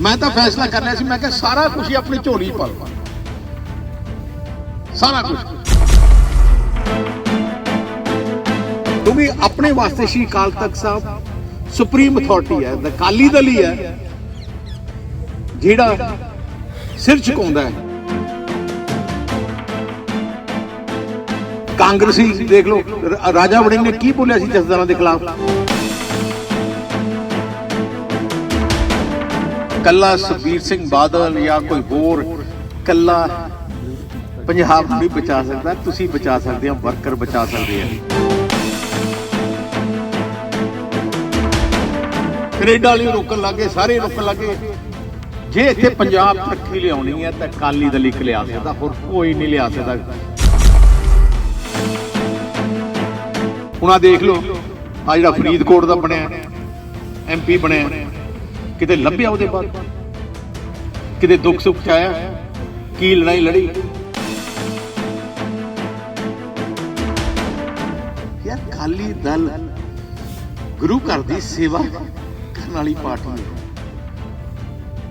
ਮੈਂ ਤਾਂ ਫੈਸਲਾ ਕਰ ਲਿਆ ਸੀ, ਮੈਂ ਕਿਹਾ ਸਾਰਾ ਕੁਝ ਹੀ ਆਪਣੀ ਝੋਲੀ 'ਚ ਪਾ ਲਵਾਂ। ਸਾਰਾ ਕੁਝ ਕਿਉਂਕਿ ਆਪਣੇ ਵਾਸਤੇ ਸ਼੍ਰੀ ਅਕਾਲ ਤਖਤ ਸਾਹਿਬ ਸੁਪਰੀਮ ਅਥਾਰਟੀ ਹੈ, the ਅਕਾਲੀ ਦਲ ਹੀ ਹੈ, ਜਿਹੜਾ ਸਿਰ ਝੁਕਾਉਂਦਾ ਹੈ। ਕਾਂਗਰਸੀ, ਦੇਖ ਲਓ ਰਾਜਾ ਵੜਿੰਗ ਨੇ ਕੀ ਬੋਲਿਆ ਸੀ ਜਸਦਾਰਾਂ ਦੇ ਖਿਲਾਫ? ਕੱਲਾ ਸੁਖਬੀਰ ਸਿੰਘ ਬਾਦਲ ਜਾਂ ਕੋਈ ਹੋਰ ਕੱਲਾ ਪੰਜਾਬ ਨੂੰ ਨਹੀਂ ਬਚਾ ਸਕਦਾ, ਤੁਸੀਂ ਬਚਾ ਸਕਦੇ ਹੋ, ਵਰਕਰ ਬਚਾ ਸਕਦੇ ਆ। ਕੈਨੇਡਾ ਵਾਲੀ ਰੋਕਣ ਲੱਗੇ ਸਾਰੇ ਰੋਕਣ ਲੱਗੇ ਜੇ ਇੱਥੇ ਪੰਜਾਬ ਤਰੱਕੀ ਲਿਆਉਣੀ ਹੈ, ਤਾਂ ਕਾਲੀ ਦਲ ਇੱਕ ਲਿਆ ਸਕਦਾ, ਹੋਰ ਕੋਈ ਨਹੀਂ ਲਿਆ ਸਕਦਾ। ਹੁਣ ਆ ਦੇਖ ਲਓ ਆ ਜਿਹੜਾ ਫਰੀਦਕੋਟ ਦਾ ਬਣਿਆ ਐਮਪੀ ਬਣਿਆ। ਕਿਤੇ ਲੱਭਿਆ ਉਹਦੇ ਬਾਅਦ? ਕਿਤੇ ਦੁੱਖ ਸੁੱਖ ਚ ਆਇਆ? ਕੀ ਲੜਾਈ ਲੜੀ? ਯਾਰ, ਖਾਲੀ ਦਲ ਗੁਰੂ ਘਰ ਦੀ ਸੇਵਾ ਕਰਨ ਵਾਲੀ ਪਾਰਟੀ ਹੈ।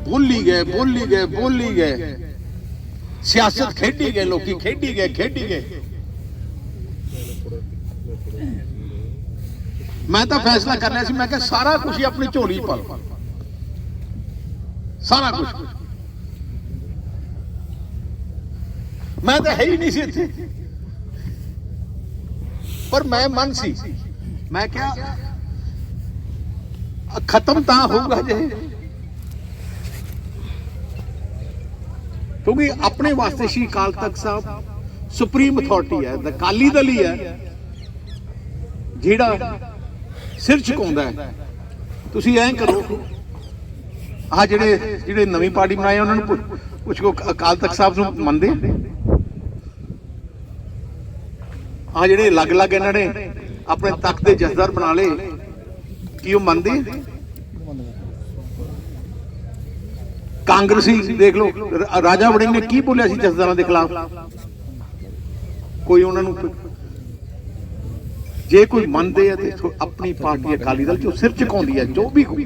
ਬੋਲੀ ਗਏ ਬੋਲੀ ਗਏ ਬੋਲੀ ਗਏ। ਸਿਆਸਤ ਖੇਡੀ ਗਏ, ਲੋਕੀ ਖੇਡੀ ਗਏ ਖੇਡੀ ਗਏ। ਮੈਂ ਤਾਂ ਫੈਸਲਾ ਕਰ ਲਿਆ ਸੀ, ਮੈਂ ਕਿਹਾ ਸਾਰਾ ਕੁਝ ਹੀ ਆਪਣੀ ਝੋਲੀ 'ਚ ਪਾ ਲਵਾਂ ਸਾਰਾ ਕੁਝ ਮੈਂ ਤਾਂ ਹੈ ਹੀ ਨਹੀਂ ਸੀ ਇੱਥੇ। ਪਰ ਮੈਂ ਮਨ ਸੀ। ਮੈਂ ਕਿਹਾ ਖਤਮ ਤਾਂ ਹੋਊਗਾ ਜੇ। ਕਿਉਂਕਿ ਆਪਣੇ ਵਾਸਤੇ ਸ਼੍ਰੀ ਅਕਾਲ ਤਖਤ ਸਾਹਿਬ ਸੁਪਰੀਮ ਅਥਾਰਟੀ ਹੈ the ਅਕਾਲੀ ਦਲ ਹੀ ਹੈ। ਜਿਹੜਾ ਸਿਰ ਝੁਕਾਉਂਦਾ ਹੈ। ਤੁਸੀਂ ਐਂ ਕਰੋ ਆ ਜਿਹੜੇ ਜਿਹੜੇ ਨਵੀਂ ਪਾਰਟੀ ਬਣਾਏ ਉਹਨਾਂ ਨੂੰ ਪੁੱਛ- ਪੁੱਛੋ ਅਕਾਲ ਤਖਤ ਸਾਹਿਬ ਨੂੰ ਮੰਨਦੇ ਆ? ਜਿਹੜੇ ਅਲੱਗ-ਅਲੱਗ ਇਹਨਾਂ ਨੇ ਆਪਣੇ ਤਖਤ ਦੇ ਜਸਦਾਰ ਬਣਾ ਲਏ, ਕੀ ਉਹ ਮੰਨਦੇ ਕਾਂਗਰਸੀ, ਦੇਖ ਲਓ ਰਾਜਾ ਵੜਿੰਗ ਨੇ ਕੀ ਬੋਲਿਆ ਸੀ ਜਸਦਾਰਾਂ ਦੇ ਖਿਲਾਫ? ਕੋਈ ਉਹਨਾਂ ਨੂੰ ਜੇ ਕੋਈ ਮੰਨਦੇ ਆ ਤੇ ਆਪਣੀ ਪਾਰਟੀ ਅਕਾਲੀ ਦਲ ਜੋ ਸਿਰ ਝੁਕਾਉਂਦੀ ਹੈ ਜੋ ਵੀ ਕੋਈ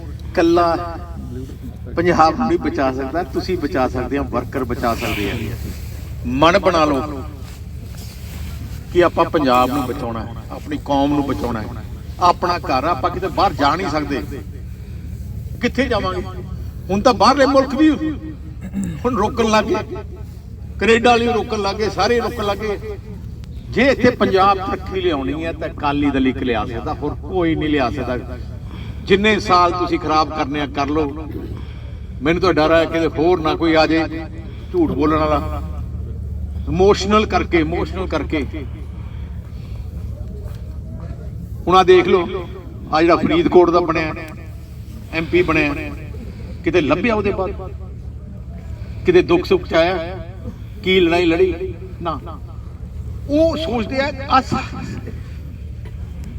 ਕੱਲਾ ਪੰਜਾਬ ਨੂੰ ਨਹੀਂ ਬਚਾ ਸਕਦਾ, ਤੁਸੀਂ ਬਚਾ ਸਕਦੇ ਹੋ ਵਰਕਰ ਬਚਾ ਸਕਦੇ ਆ। ਮਨ ਬਣਾ ਲਓ ਕਿ ਆਪਾਂ ਪੰਜਾਬ ਨੂੰ ਬਚਾਉਣਾ ਹੈ, ਆਪਣੀ ਕੌਮ ਨੂੰ ਬਚਾਉਣਾ ਹੈ। ਆਪਣਾ ਘਰ ਆਪਾਂ ਕਿਤੇ ਬਾਹਰ ਜਾ ਨਹੀਂ ਸਕਦੇ। ਕਿੱਥੇ ਜਾਵਾਂਗੇ? ਹੁਣ ਤਾਂ ਬਾਹਰਲੇ ਮੁਲਕ ਵੀ ਹੁਣ ਰੋਕਣ ਲੱਗੇ ਕੈਨੇਡਾ ਵਾਲੀ ਰੋਕਣ ਲੱਗੇ ਸਾਰੇ ਰੋਕਣ ਲੱਗੇ ਜੇ ਇੱਥੇ ਪੰਜਾਬ ਤਰੱਕੀ ਲਿਆਉਣੀ ਹੈ ਤਾਂ ਕਾਲੀ ਦਲ ਇੱਕ ਲਿਆ ਸਕਦਾ, ਹੋਰ ਕੋਈ ਨਹੀਂ ਲਿਆ ਸਕਦਾ। ਜਿੰਨੇ ਸਾਲ ਤੁਸੀਂ ਖਰਾਬ ਕਰਨੇ ਆ ਕਰ ਲਓ, ਮੈਨੂੰ ਤਾਂ ਡਰ ਹੈ ਕਿ ਹੋਰ ਨਾ ਕੋਈ ਆ ਜੇ ਝੂਠ ਬੋਲਣ ਵਾਲਾ। ਇਮੋਸ਼ਨਲ ਕਰਕੇ ਇਮੋਸ਼ਨਲ ਕਰਕੇ। ਹੁਣ ਦੇਖ ਲਓ ਆ ਜਿਹੜਾ ਫਰੀਦਕੋਟ ਦਾ ਬਣਿਆ ਐਮਪੀ ਬਣਿਆ, ਕਿਤੇ ਲੱਭਿਆ ਉਹਦੇ ਬਾਅਦ? ਕਿਤੇ ਦੁੱਖ ਸੁੱਖ ਚ ਆਇਆ? ਕੀ ਲੜਾਈ ਲੜੀ? ਨਾ। ਉਹ ਸੋਚਦੇ ਆ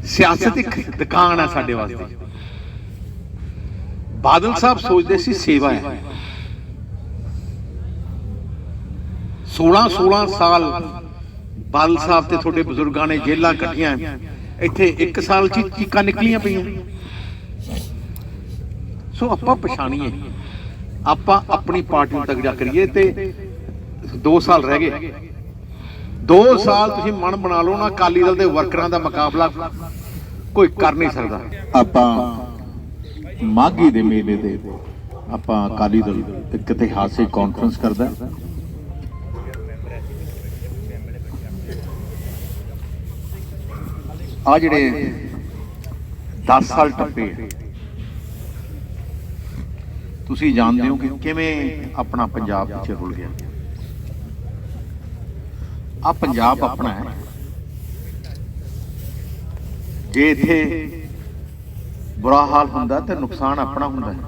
ਸਿਆਸਤ ਇੱਕ ਦੁਕਾਨ ਹੈ ਸਾਡੇ ਵਾਸਤੇ। ਬਾਦਲ ਸਾਹਿਬ ਸੋਚਦੇ ਸੀ ਸੇਵਾ ਹੈ। 16 16 ਸਾਲ ਬਾਦਲ ਸਾਹਿਬ ਤੇ ਤੁਹਾਡੇ ਬਜ਼ੁਰਗਾਂ ਨੇ ਜੇਲਾਂ ਕੱਟੀਆਂ। ਇੱਥੇ 1 ਸਾਲ ਚ ਚੀਕਾਂ ਨਿਕਲੀਆਂ ਪਈਆਂ। ਸੋ ਆਪਾਂ ਪਛਾਣੀਏ। ਆਪਾਂ ਆਪਣੀ ਪਾਰਟੀ ਨੂੰ ਤਗੜਾ ਕਰੀਏ ਤੇ 2 ਸਾਲ ਰਹਿ ਗਏ। 2 ਸਾਲ ਤੁਸੀਂ ਮਨ ਬਣਾ ਲਓ ਨਾ ਅਕਾਲੀ ਦਲ ਦੇ ਵਰਕਰਾਂ ਦਾ ਮੁਕਾਬਲਾ। ਕੋਈ ਕਰ ਨਹੀਂ ਸਕਦਾ। ਆਪਾਂ ਮਾਗੀ ਦੇ ਮੇਲੇ ਤੇ ਆਪਾਂ ਅਕਾਲੀ ਦਲ ਇੱਕ ਇਤਿਹਾਸਿਕ ਕਾਨਫਰੰਸ ਕਰਦਾ ਆ ਜਿਹੜੇ 10 ਸਾਲ ਟੱਪੇ ਤੁਸੀਂ ਜਾਣਦੇ ਹੋ ਕਿ ਕਿਵੇਂ ਆਪਣਾ ਪੰਜਾਬ ਪਿੱਛੇ ਰੁਲ ਗਿਆ? ਆ ਪੰਜਾਬ ਆਪਣਾ ਹੈ। ਜੇ ਇੱਥੇ ਬੁਰਾ ਹਾਲ ਹੁੰਦਾ ਤੇ ਨੁਕਸਾਨ ਆਪਣਾ ਹੁੰਦਾ ਹੈ।